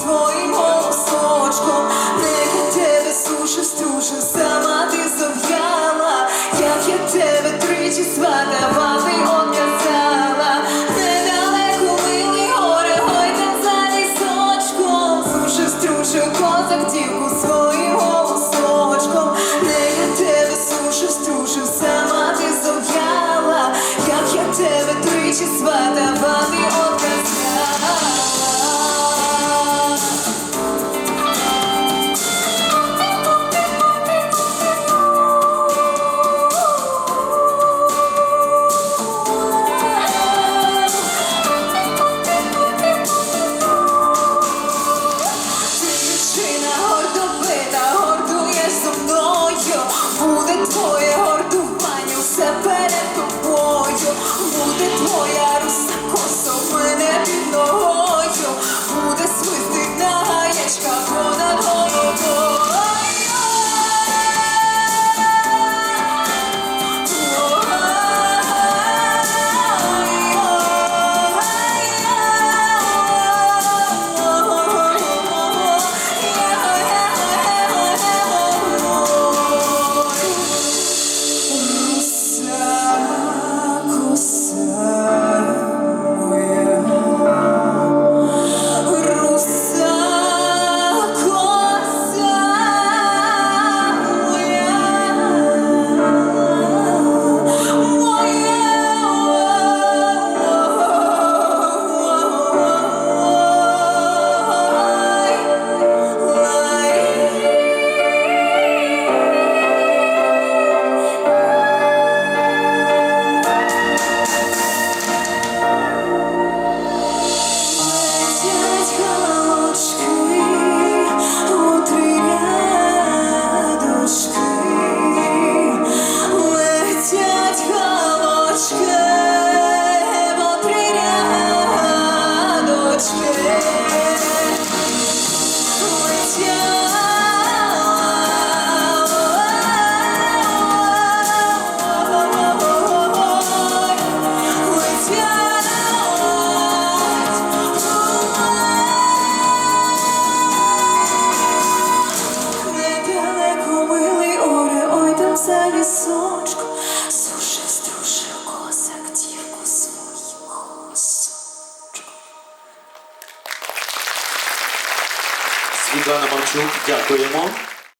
своїм голосочком, не тебе сушив, струшив, сама ти зав'яла, як я тебе тричі сватавати отказала, недалеко милий горе, гойда за лісочком, сушив, струшив, козак тільки своїм голосочком, не я тебе сушив, струшив, сама ти зав'яла, як я тебе тричі сватавати отказала. Лісочком, суши струшив козак дівку своїм голосочком. Світлана Мовчук, дякуємо.